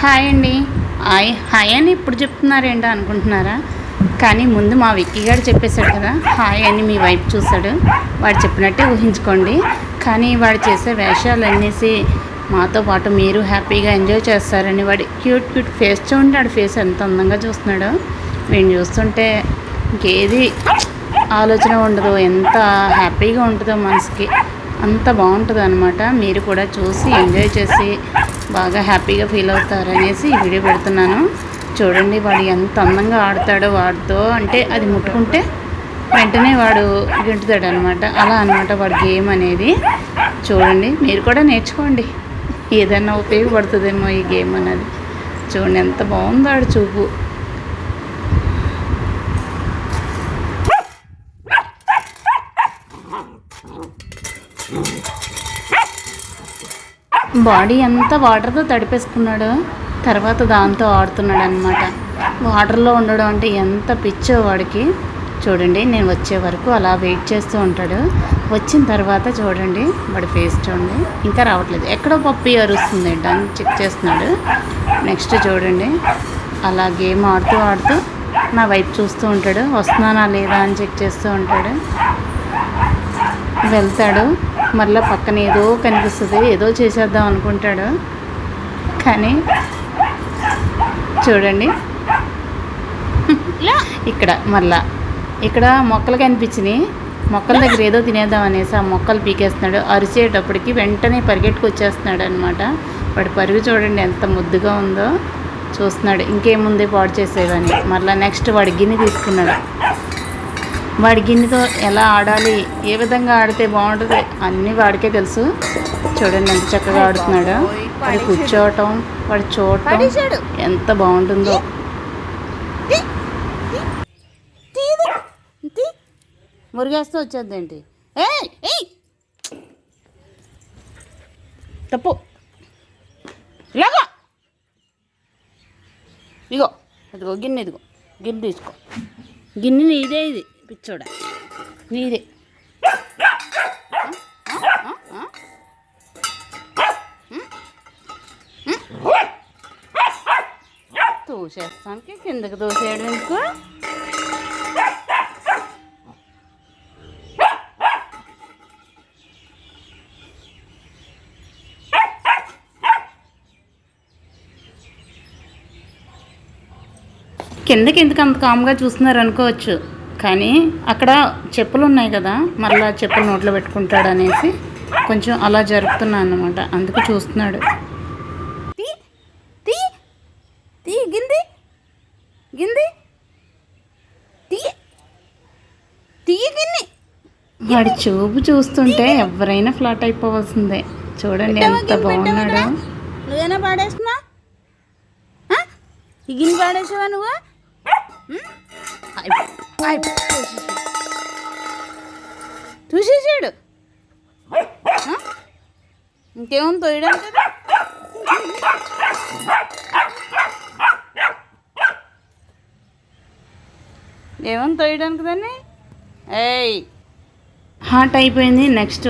Hi అండి. Hi hi అని ఇప్పుడు చెప్తున్నారేంటో అనుకుంటున్నారా? కానీ ముందు మా విక్కీ గారు చెప్పేశాడు కదా హాయ్ అని మీ వైపు చూశాడు. వాడు చెప్పినట్టే ఊహించుకోండి. కానీ వాడు చేసే వేషాలు అనేసి మాతో పాటు మీరు హ్యాపీగా ఎంజాయ్ చేస్తారని వాడి క్యూట్ క్యూట్ ఫేస్ చూడండి వాడి ఫేస్ ఎంత అందంగా చూస్తున్నాడో. నేను చూస్తుంటే ఇంకేది ఆలోచన ఉండదు ఎంత హ్యాపీగా ఉంటుందో మనసుకి. అంత బాగుంటుంది అనమాట మీరు కూడా చూసి ఎంజాయ్ చేసి బాగా హ్యాపీగా ఫీల్ అవుతారనేసి ఈ వీడియో పెడుతున్నాను. చూడండి వాడు ఎంత అందంగా ఆడతాడో వాడితో అంటే అది ముట్టుకుంటే వెంటనే వాడు గింటుతాడు అనమాట అలా అనమాట వాడి గేమ్ అనేది. చూడండి మీరు కూడా నేర్చుకోండి. ఏదైనా ఉపయోగపడుతుందేమో ఈ గేమ్ అనేది చూడండి ఎంత బాగుందో ఆడు చూపు. బాడీ అంతా వాటర్తో తడిపేసుకున్నాడు. తర్వాత దాంతో ఆడుతున్నాడు అనమాట వాటర్లో ఉండడం అంటే ఎంత పిచ్చో వాడికి. చూడండి నేను వచ్చే వరకు అలా వెయిట్ చేస్తూ ఉంటాడు. వచ్చిన తర్వాత చూడండి వాడి ఫేస్ చూడండి. ఇంకా రావట్లేదు. ఎక్కడో పప్పి అరుస్తుంది. దాన్ని చెక్ చేస్తున్నాడు. నెక్స్ట్ చూడండి. అలా గేమ్ ఆడుతూ ఆడుతూ నా వైపు చూస్తూ ఉంటాడు. వస్తున్నానా లేదా అని చెక్ చేస్తూ ఉంటాడు. వెళ్తాడు. మళ్ళీ పక్కన ఏదో కనిపిస్తుంది ఏదో చేసేద్దాం అనుకుంటాడు. కానీ చూడండి. ఇక్కడ మళ్ళా ఇక్కడ మొక్కలు కనిపించినాయి మొక్కల దగ్గర ఏదో తినేద్దాం అనేసి ఆ మొక్కలు పీకేస్తున్నాడు. అరిచేటప్పటికి వెంటనే పరిగెట్టుకు వచ్చేస్తున్నాడు అనమాట వాడి పరుగు చూడండి ఎంత ముద్దుగా ఉందో. చూస్తున్నాడు. ఇంకేముంది పాడు చేసేవని మళ్ళీ నెక్స్ట్ వాడి గిన్నె తీసుకున్నాడు. వాడి గిన్నెతో ఎలా ఆడాలి ఏ విధంగా ఆడితే బాగుంటుంది అన్నీ వాడికే తెలుసు. చూడండి ఎంత చక్కగా ఆడుతున్నాడు. వాడు కూర్చోవటం వాడు చూడటం ఎంత బాగుంటుందో. మురిగేస్తూ వచ్చేది ఏంటి తప్పు. ఇలాగా ఇగో ఇదిగో గిన్నె ఇదిగో. గిన్నె తీసుకో. గిన్నె ఇదే ఇది. పిచ్చోడా? నీదే. తోసేస్తానికి కిందకి తోసేయడం ఎందుకు? కిందకి ఎందుకు అంత కామ్గా చూస్తున్నారు అనుకోవచ్చు. కానీ అక్కడ చెప్పులు ఉన్నాయి కదా మళ్ళా చెప్పులు నోట్లో పెట్టుకుంటాడు అనేసి కొంచెం అలా జరుపుతున్నా అన్నమాట. అందుకు చూస్తున్నాడు. గింది వాడి చూపు చూస్తుంటే ఎవరైనా ఫ్లాట్ అయిపోవాల్సిందే. చూడండి ఎంత బాగున్నాడు. నువ్వేనా పాడేస్తున్నా గిన్నె పాడేసావా నువ్వు? చూసేసాడు. ఇంకేముంది తోయడానికి ఏమని తోయడానికి దాన్ని? ఏయ్. హాట్ అయిపోయింది. నెక్స్ట్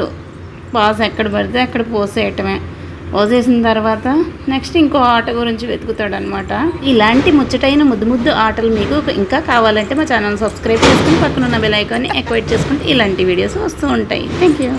పాస్ ఎక్కడ పడితే అక్కడ పోసేయటమే. వదిలేసిన తర్వాత నెక్స్ట్ ఇంకో ఆట గురించి వెతుకుతాడనమాట ఇలాంటి ముచ్చటైన ముద్దు ముద్దు ఆటలు మీకు ఇంకా కావాలంటే మా ఛానల్ సబ్స్క్రైబ్ చేసుకుని పక్కన ఉన్న బెల్ ఐకాన్ని యాక్టివేట్ చేసుకుంటే ఇలాంటి వీడియోస్ వస్తూ ఉంటాయి. Thank you